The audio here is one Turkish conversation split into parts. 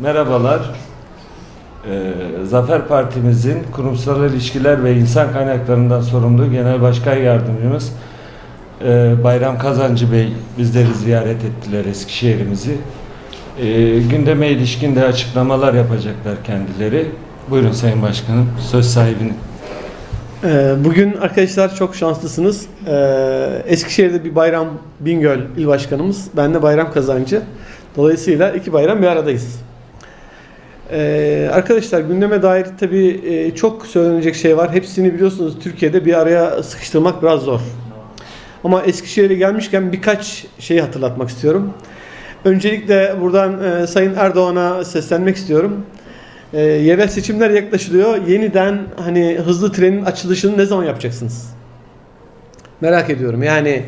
Merhabalar. Ee, Zafer Partimizin kurumsal ilişkiler ve insan kaynaklarından sorumlu Genel Başkan Yardımcımız e, Bayram Kazancı Bey bizleri ziyaret ettiler Eskişehir'imizi. E, gündeme ilişkin de açıklamalar yapacaklar kendileri. Buyurun Sayın Başkanım, söz sahibinin. Ee, Bugün arkadaşlar çok şanslısınız. Ee, Eskişehir'de bir Bayram Bingöl il başkanımız, ben de Bayram Kazancı. Dolayısıyla iki bayram bir aradayız. Ee, arkadaşlar gündeme dair tabii e, çok söylenecek şey var. Hepsini biliyorsunuz Türkiye'de bir araya sıkıştırmak biraz zor. Ama Eskişehir'e gelmişken birkaç şeyi hatırlatmak istiyorum. Öncelikle buradan e, Sayın Erdoğan'a seslenmek istiyorum. E, yerel seçimler yaklaşılıyor. Yeniden hani hızlı trenin açılışını ne zaman yapacaksınız? Merak ediyorum. Yani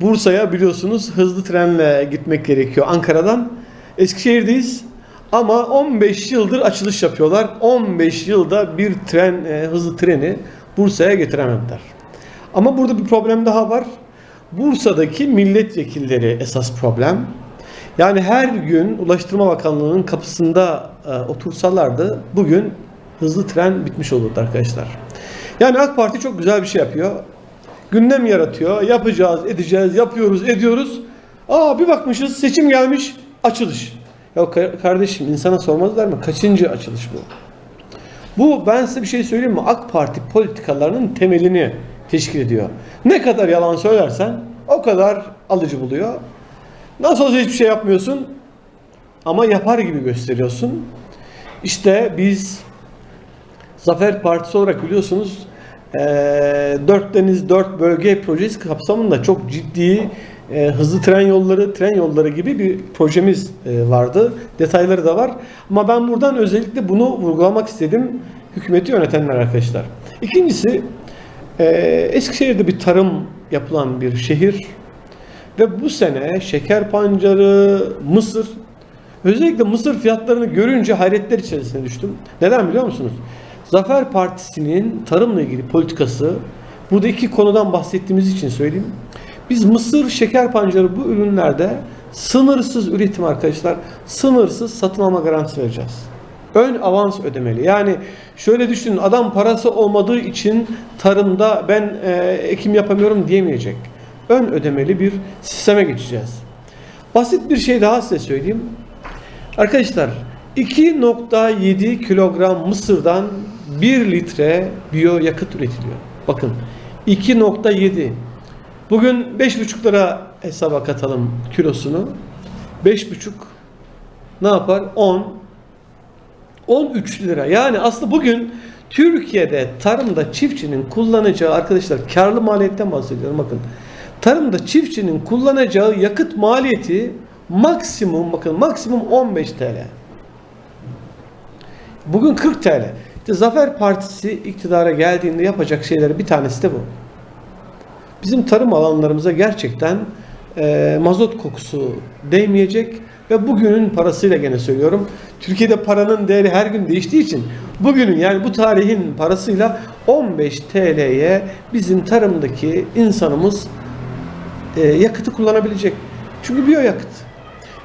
Bursa'ya biliyorsunuz hızlı trenle gitmek gerekiyor Ankara'dan. Eskişehir'deyiz ama 15 yıldır açılış yapıyorlar. 15 yılda bir tren e, hızlı treni Bursa'ya getiremediler. Ama burada bir problem daha var. Bursa'daki milletvekilleri esas problem. Yani her gün Ulaştırma Bakanlığı'nın kapısında e, otursalardı bugün hızlı tren bitmiş olurdu arkadaşlar. Yani AK Parti çok güzel bir şey yapıyor. Gündem yaratıyor. Yapacağız, edeceğiz, yapıyoruz, ediyoruz. Aa bir bakmışız seçim gelmiş, açılış. Ya ka- kardeşim insana sormazlar mı? Kaçıncı açılış bu? Bu ben size bir şey söyleyeyim mi? AK Parti politikalarının temelini teşkil ediyor. Ne kadar yalan söylersen o kadar alıcı buluyor. Nasıl olsa hiçbir şey yapmıyorsun ama yapar gibi gösteriyorsun. İşte biz Zafer Partisi olarak biliyorsunuz eee Dört Deniz Dört Bölge projesi kapsamında çok ciddi eee, hızlı tren yolları, tren yolları gibi bir projemiz eee, vardı. Detayları da var. Ama ben buradan özellikle bunu vurgulamak istedim. Hükümeti yönetenler arkadaşlar. İkincisi eee, Eskişehir'de bir tarım yapılan bir şehir. Ve bu sene şeker pancarı, mısır, özellikle mısır fiyatlarını görünce hayretler içerisine düştüm. Neden biliyor musunuz? Zafer Partisi'nin tarımla ilgili politikası, burada iki konudan bahsettiğimiz için söyleyeyim. Biz mısır, şeker pancarı bu ürünlerde sınırsız üretim arkadaşlar, sınırsız satın alma garantisi vereceğiz. Ön avans ödemeli. Yani şöyle düşünün adam parası olmadığı için tarımda ben e, ekim yapamıyorum diyemeyecek. Ön ödemeli bir sisteme geçeceğiz. Basit bir şey daha size söyleyeyim. Arkadaşlar 2.7 kilogram mısırdan 1 litre biyo yakıt üretiliyor. Bakın 2.7 Bugün 5,5 lira hesaba katalım kilosunu. 5,5 ne yapar? 10 13 lira. Yani aslında bugün Türkiye'de tarımda çiftçinin kullanacağı arkadaşlar karlı maliyetten bahsediyorum bakın. Tarımda çiftçinin kullanacağı yakıt maliyeti maksimum bakın maksimum 15 TL. Bugün 40 TL. İşte Zafer Partisi iktidara geldiğinde yapacak şeyleri bir tanesi de bu. Bizim tarım alanlarımıza gerçekten e, mazot kokusu değmeyecek ve bugünün parasıyla gene söylüyorum. Türkiye'de paranın değeri her gün değiştiği için bugünün yani bu tarihin parasıyla 15 TL'ye bizim tarımdaki insanımız e, yakıtı kullanabilecek. Çünkü biyo yakıt.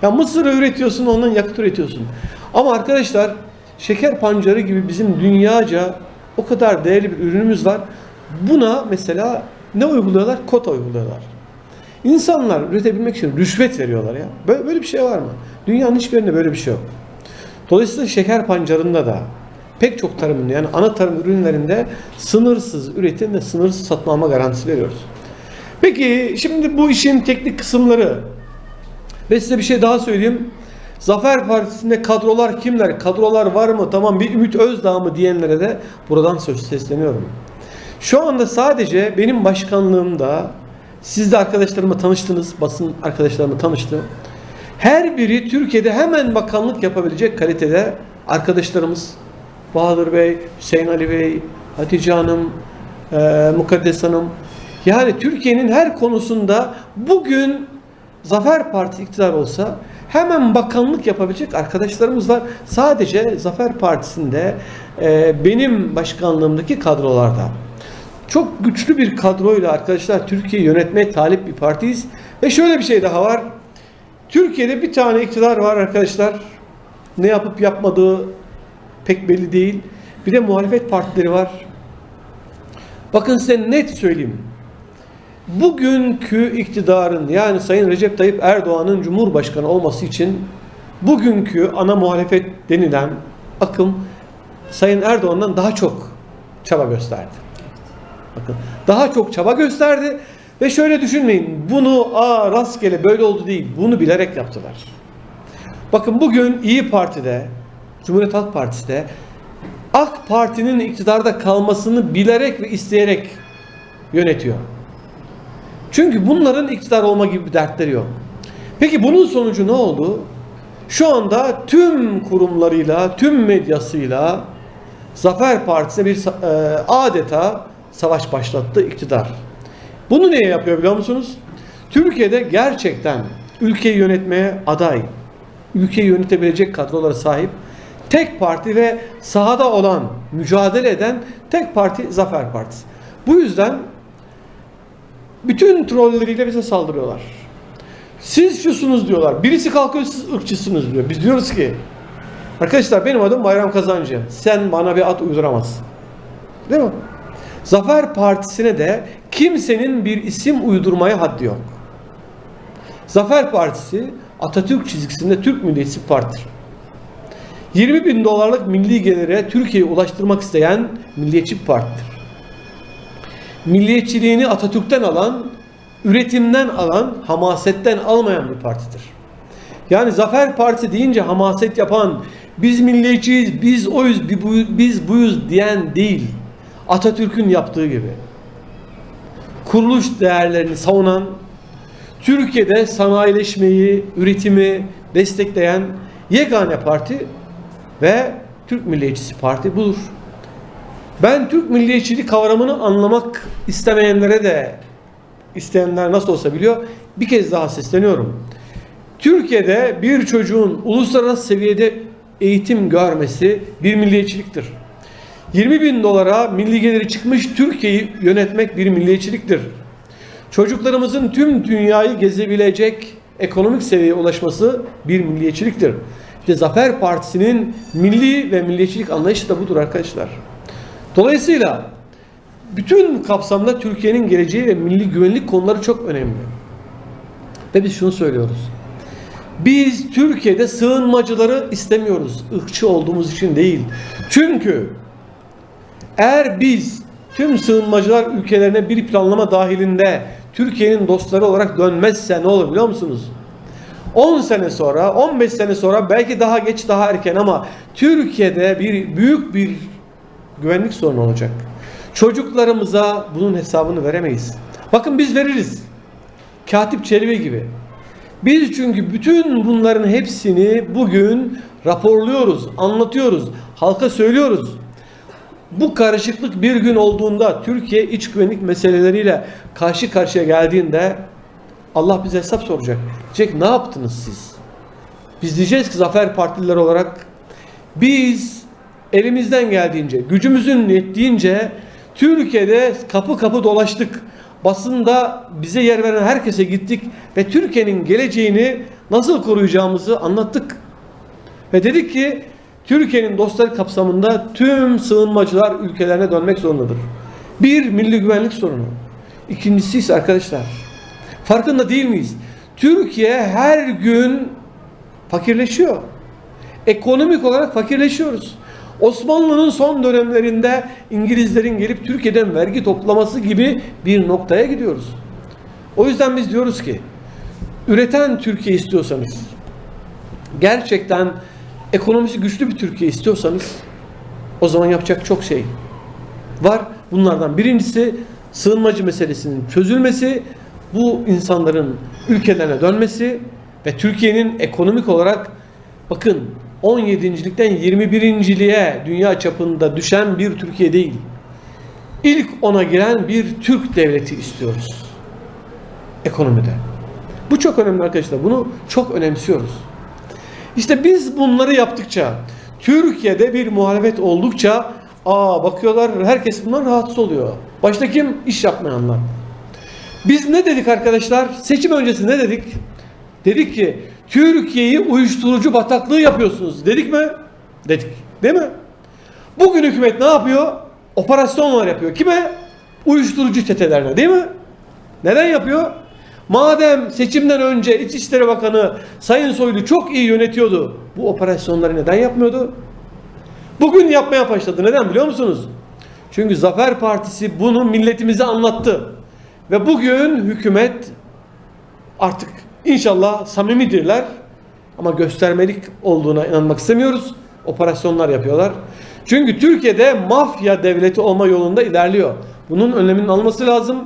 Ya mısır üretiyorsun ondan yakıt üretiyorsun. Ama arkadaşlar şeker pancarı gibi bizim dünyaca o kadar değerli bir ürünümüz var. Buna mesela ne uyguluyorlar? Kota uyguluyorlar. İnsanlar üretebilmek için rüşvet veriyorlar ya. Böyle, böyle bir şey var mı? Dünyanın hiçbir yerinde böyle bir şey yok. Dolayısıyla şeker pancarında da pek çok tarımın yani ana tarım ürünlerinde sınırsız üretim ve sınırsız satın alma garantisi veriyoruz. Peki şimdi bu işin teknik kısımları ve size bir şey daha söyleyeyim. Zafer Partisi'nde kadrolar kimler? Kadrolar var mı? Tamam bir Ümit Özdağ mı diyenlere de buradan söz sesleniyorum. Şu anda sadece benim başkanlığımda siz de arkadaşlarımla tanıştınız, basın arkadaşlarımla tanıştı. Her biri Türkiye'de hemen bakanlık yapabilecek kalitede arkadaşlarımız Bahadır Bey, Hüseyin Ali Bey, Hatice Hanım, e, Mukaddes Hanım. Yani Türkiye'nin her konusunda bugün Zafer Partisi iktidar olsa hemen bakanlık yapabilecek arkadaşlarımız var. Sadece Zafer Partisi'nde e, benim başkanlığımdaki kadrolarda. Çok güçlü bir kadroyla arkadaşlar Türkiye'yi yönetmeye talip bir partiyiz. Ve şöyle bir şey daha var. Türkiye'de bir tane iktidar var arkadaşlar. Ne yapıp yapmadığı pek belli değil. Bir de muhalefet partileri var. Bakın size net söyleyeyim. Bugünkü iktidarın yani Sayın Recep Tayyip Erdoğan'ın Cumhurbaşkanı olması için bugünkü ana muhalefet denilen akım Sayın Erdoğan'dan daha çok çaba gösterdi. Bakın daha çok çaba gösterdi ve şöyle düşünmeyin bunu aa rastgele böyle oldu değil bunu bilerek yaptılar. Bakın bugün İyi Parti'de Cumhuriyet Halk Partisi'de AK Parti'nin iktidarda kalmasını bilerek ve isteyerek yönetiyor. Çünkü bunların iktidar olma gibi bir dertleri yok. Peki bunun sonucu ne oldu? Şu anda tüm kurumlarıyla, tüm medyasıyla Zafer Partisi'ne bir e, adeta savaş başlattı iktidar. Bunu niye yapıyor biliyor musunuz? Türkiye'de gerçekten ülkeyi yönetmeye aday, ülkeyi yönetebilecek kadrolara sahip tek parti ve sahada olan, mücadele eden tek parti Zafer Partisi. Bu yüzden bütün trolleriyle bize saldırıyorlar. Siz şusunuz diyorlar. Birisi kalkıyor siz ırkçısınız diyor. Biz diyoruz ki arkadaşlar benim adım Bayram Kazancı. Sen bana bir ad uyduramazsın. Değil mi? Zafer Partisi'ne de kimsenin bir isim uydurmaya haddi yok. Zafer Partisi Atatürk çizgisinde Türk Milliyetçi partidir. 20 bin dolarlık milli gelire Türkiye'ye ulaştırmak isteyen milliyetçi partidir. Milliyetçiliğini Atatürk'ten alan, üretimden alan, hamasetten almayan bir partidir. Yani Zafer Partisi deyince hamaset yapan, biz milliyetçiyiz, biz oyuz, biz buyuz diyen değil. Atatürk'ün yaptığı gibi. Kuruluş değerlerini savunan, Türkiye'de sanayileşmeyi, üretimi destekleyen yegane parti ve Türk Milliyetçisi Parti budur. Ben Türk milliyetçilik kavramını anlamak istemeyenlere de isteyenler nasıl olsa biliyor. Bir kez daha sesleniyorum. Türkiye'de bir çocuğun uluslararası seviyede eğitim görmesi bir milliyetçiliktir. 20 bin dolara milli geliri çıkmış Türkiye'yi yönetmek bir milliyetçiliktir. Çocuklarımızın tüm dünyayı gezebilecek ekonomik seviyeye ulaşması bir milliyetçiliktir. İşte Zafer Partisi'nin milli ve milliyetçilik anlayışı da budur arkadaşlar. Dolayısıyla bütün kapsamda Türkiye'nin geleceği ve milli güvenlik konuları çok önemli. Ve biz şunu söylüyoruz. Biz Türkiye'de sığınmacıları istemiyoruz. Irkçı olduğumuz için değil. Çünkü eğer biz tüm sığınmacılar ülkelerine bir planlama dahilinde Türkiye'nin dostları olarak dönmezse ne olur biliyor musunuz? 10 sene sonra, 15 sene sonra belki daha geç daha erken ama Türkiye'de bir büyük bir güvenlik sorunu olacak. Çocuklarımıza bunun hesabını veremeyiz. Bakın biz veririz. Katip Çelebi gibi. Biz çünkü bütün bunların hepsini bugün raporluyoruz, anlatıyoruz, halka söylüyoruz. Bu karışıklık bir gün olduğunda Türkiye iç güvenlik meseleleriyle karşı karşıya geldiğinde Allah bize hesap soracak. Diyecek ne yaptınız siz? Biz diyeceğiz ki Zafer Partililer olarak biz elimizden geldiğince, gücümüzün yettiğince Türkiye'de kapı kapı dolaştık. Basında bize yer veren herkese gittik ve Türkiye'nin geleceğini nasıl koruyacağımızı anlattık. Ve dedik ki Türkiye'nin dostları kapsamında tüm sığınmacılar ülkelerine dönmek zorundadır. Bir, milli güvenlik sorunu. İkincisi ise arkadaşlar, farkında değil miyiz? Türkiye her gün fakirleşiyor. Ekonomik olarak fakirleşiyoruz. Osmanlı'nın son dönemlerinde İngilizlerin gelip Türkiye'den vergi toplaması gibi bir noktaya gidiyoruz. O yüzden biz diyoruz ki üreten Türkiye istiyorsanız gerçekten ekonomisi güçlü bir Türkiye istiyorsanız o zaman yapacak çok şey var. Bunlardan birincisi sığınmacı meselesinin çözülmesi, bu insanların ülkelerine dönmesi ve Türkiye'nin ekonomik olarak bakın 17.likten 21.liğe dünya çapında düşen bir Türkiye değil. İlk ona giren bir Türk devleti istiyoruz. Ekonomide. Bu çok önemli arkadaşlar. Bunu çok önemsiyoruz. İşte biz bunları yaptıkça, Türkiye'de bir muhalefet oldukça aa bakıyorlar herkes bundan rahatsız oluyor. Başta kim? İş yapmayanlar. Biz ne dedik arkadaşlar? Seçim öncesi ne dedik? Dedik ki Türkiye'yi uyuşturucu bataklığı yapıyorsunuz. Dedik mi? Dedik. Değil mi? Bugün hükümet ne yapıyor? Operasyonlar yapıyor. Kime? Uyuşturucu çetelerine değil mi? Neden yapıyor? Madem seçimden önce İçişleri Bakanı Sayın Soylu çok iyi yönetiyordu. Bu operasyonları neden yapmıyordu? Bugün yapmaya başladı. Neden biliyor musunuz? Çünkü Zafer Partisi bunu milletimize anlattı. Ve bugün hükümet artık inşallah samimidirler ama göstermelik olduğuna inanmak istemiyoruz. Operasyonlar yapıyorlar. Çünkü Türkiye'de mafya devleti olma yolunda ilerliyor. Bunun önleminin alınması lazım.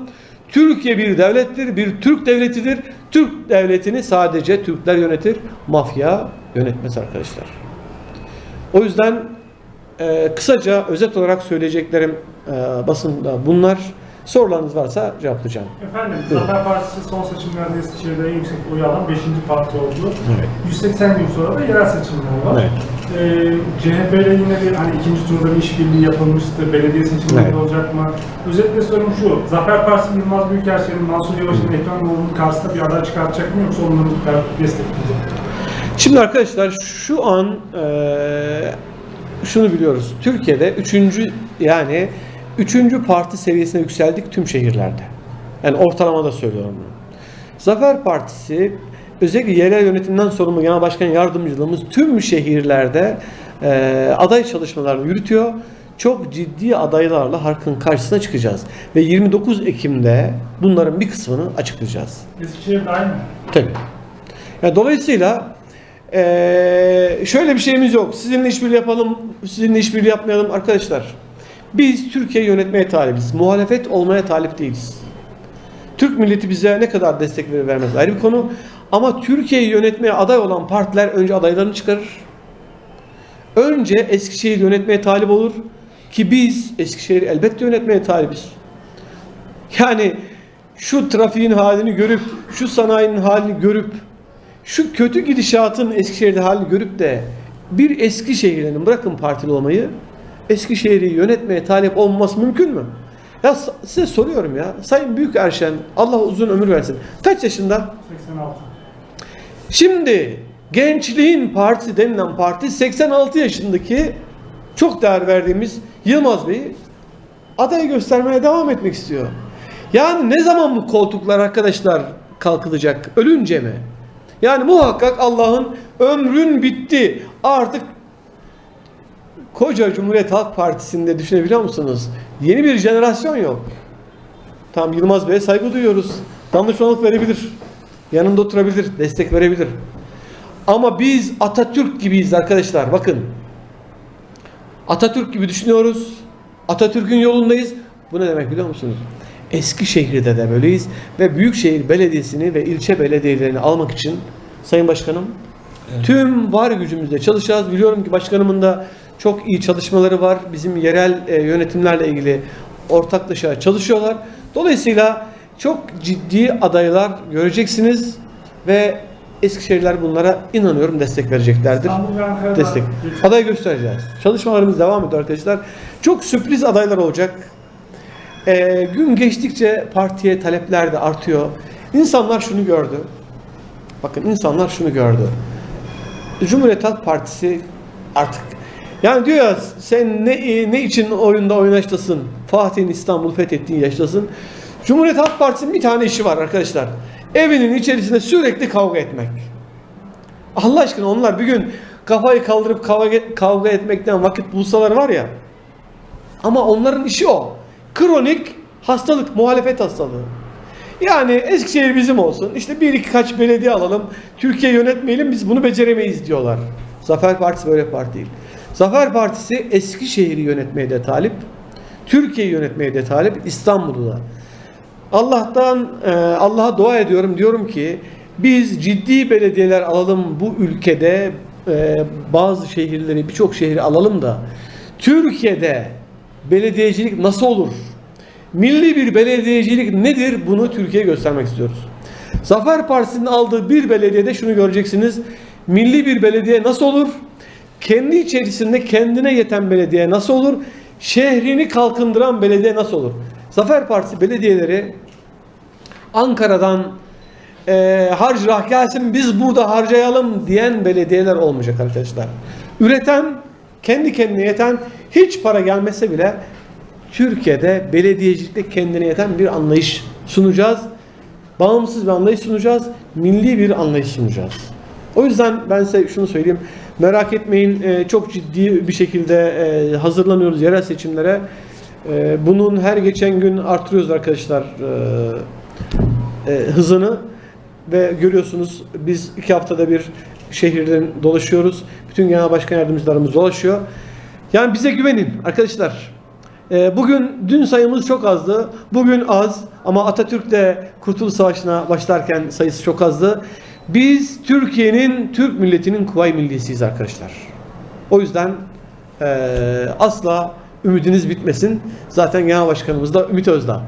Türkiye bir devlettir, bir Türk devletidir. Türk devletini sadece Türkler yönetir, mafya yönetmez arkadaşlar. O yüzden e, kısaca özet olarak söyleyeceklerim e, basında bunlar. Sorularınız varsa cevaplayacağım. Efendim, Zafer Partisi son seçimlerde Eskişehir'de en yüksek oy alan 5. parti oldu. Evet. 180 gün sonra da yerel seçimler var. Evet. Ee, CHP ile yine bir hani ikinci turda bir işbirliği yapılmıştı. Belediye seçimleri Evet. olacak mı? Özetle sorum şu. Zafer Partisi Yılmaz Büyükelçilerin Mansur Yavaş'ın Ekrem İmamoğlu'nun karşısında bir aday çıkartacak mı yoksa onları destekleyecek mi? Şimdi arkadaşlar şu an eee, şunu biliyoruz. Türkiye'de üçüncü yani üçüncü parti seviyesine yükseldik tüm şehirlerde. Yani ortalamada söylüyorum bunu. Zafer Partisi özellikle yerel yönetimden sorumlu genel başkan yardımcılığımız tüm şehirlerde eee, aday çalışmalarını yürütüyor. Çok ciddi adaylarla halkın karşısına çıkacağız. Ve 29 Ekim'de bunların bir kısmını açıklayacağız. Eskişehir dahil mi? Tabii. Yani dolayısıyla eee, şöyle bir şeyimiz yok. Sizinle işbirliği yapalım, sizinle işbirliği yapmayalım arkadaşlar. Biz Türkiye yönetmeye talibiz. Muhalefet olmaya talip değiliz. Türk milleti bize ne kadar destek verir vermez ayrı bir konu. Ama Türkiye'yi yönetmeye aday olan partiler önce adaylarını çıkarır. Önce Eskişehir yönetmeye talip olur. Ki biz Eskişehir'i elbette yönetmeye talibiz. Yani şu trafiğin halini görüp, şu sanayinin halini görüp, şu kötü gidişatın Eskişehir'de halini görüp de bir Eskişehir'in bırakın partili olmayı, Eskişehir'i yönetmeye talip olmaması mümkün mü? Ya size soruyorum ya. Sayın Büyükerşen, Allah uzun ömür versin. Kaç yaşında? 86. Şimdi Gençliğin Partisi denilen parti 86 yaşındaki çok değer verdiğimiz Yılmaz Bey'i aday göstermeye devam etmek istiyor. Yani ne zaman bu koltuklar arkadaşlar kalkılacak? Ölünce mi? Yani muhakkak Allah'ın ömrün bitti. Artık koca Cumhuriyet Halk Partisi'nde düşünebiliyor musunuz? Yeni bir jenerasyon yok. Tam Yılmaz Bey'e saygı duyuyoruz. Danışmanlık verebilir. Yanında oturabilir, destek verebilir. Ama biz Atatürk gibiyiz arkadaşlar. Bakın. Atatürk gibi düşünüyoruz. Atatürk'ün yolundayız. Bu ne demek biliyor musunuz? Eskişehir'de de böyleyiz ve Büyükşehir Belediyesi'ni ve ilçe belediyelerini almak için Sayın Başkanım Evet. tüm var gücümüzle çalışacağız. Biliyorum ki başkanımın da çok iyi çalışmaları var. Bizim yerel e, yönetimlerle ilgili ortaklaşa çalışıyorlar. Dolayısıyla çok ciddi adaylar göreceksiniz ve Eskişehirler bunlara inanıyorum destek vereceklerdir. Destek. Aday göstereceğiz. Çalışmalarımız devam ediyor arkadaşlar. Çok sürpriz adaylar olacak. Ee, gün geçtikçe partiye talepler de artıyor. İnsanlar şunu gördü. Bakın insanlar şunu gördü. Cumhuriyet Halk Partisi artık yani diyor ya sen ne ne için oyunda oynaştasın? Fatih'in İstanbul'u fethettiğin yaştasın. Cumhuriyet Halk Partisi'nin bir tane işi var arkadaşlar. Evinin içerisinde sürekli kavga etmek. Allah aşkına onlar bir gün kafayı kaldırıp kavga, kavga etmekten vakit bulsalar var ya. Ama onların işi o. Kronik hastalık, muhalefet hastalığı. Yani Eskişehir bizim olsun. İşte bir iki kaç belediye alalım. Türkiye yönetmeyelim biz bunu beceremeyiz diyorlar. Zafer Partisi böyle bir parti değil. Zafer Partisi Eskişehir'i yönetmeye de talip. Türkiye'yi yönetmeye de talip. İstanbul'u da. Allah'tan e, Allah'a dua ediyorum. Diyorum ki biz ciddi belediyeler alalım bu ülkede e, bazı şehirleri birçok şehri alalım da Türkiye'de belediyecilik nasıl olur? Milli bir belediyecilik nedir? Bunu Türkiye'ye göstermek istiyoruz. Zafer Partisi'nin aldığı bir belediyede şunu göreceksiniz. Milli bir belediye nasıl olur? Kendi içerisinde kendine yeten belediye nasıl olur? Şehrini kalkındıran belediye nasıl olur? Zafer Partisi belediyeleri Ankara'dan e, harcırah gelsin biz burada harcayalım diyen belediyeler olmayacak arkadaşlar. Üreten, kendi kendine yeten, hiç para gelmese bile Türkiye'de belediyecilikte kendine yeten bir anlayış sunacağız. Bağımsız bir anlayış sunacağız. Milli bir anlayış sunacağız. O yüzden ben size şunu söyleyeyim. Merak etmeyin e, çok ciddi bir şekilde e, hazırlanıyoruz yerel seçimlere. E, Bunun her geçen gün artırıyoruz arkadaşlar hızını ve görüyorsunuz biz iki haftada bir şehirden dolaşıyoruz. Bütün genel başkan yardımcılarımız dolaşıyor. Yani bize güvenin arkadaşlar. Bugün dün sayımız çok azdı. Bugün az ama Atatürk de Kurtuluş Savaşı'na başlarken sayısı çok azdı. Biz Türkiye'nin, Türk milletinin kuvay millisiyiz arkadaşlar. O yüzden eee, asla ümidiniz bitmesin. Zaten Genel Başkanımız da Ümit Özdağ.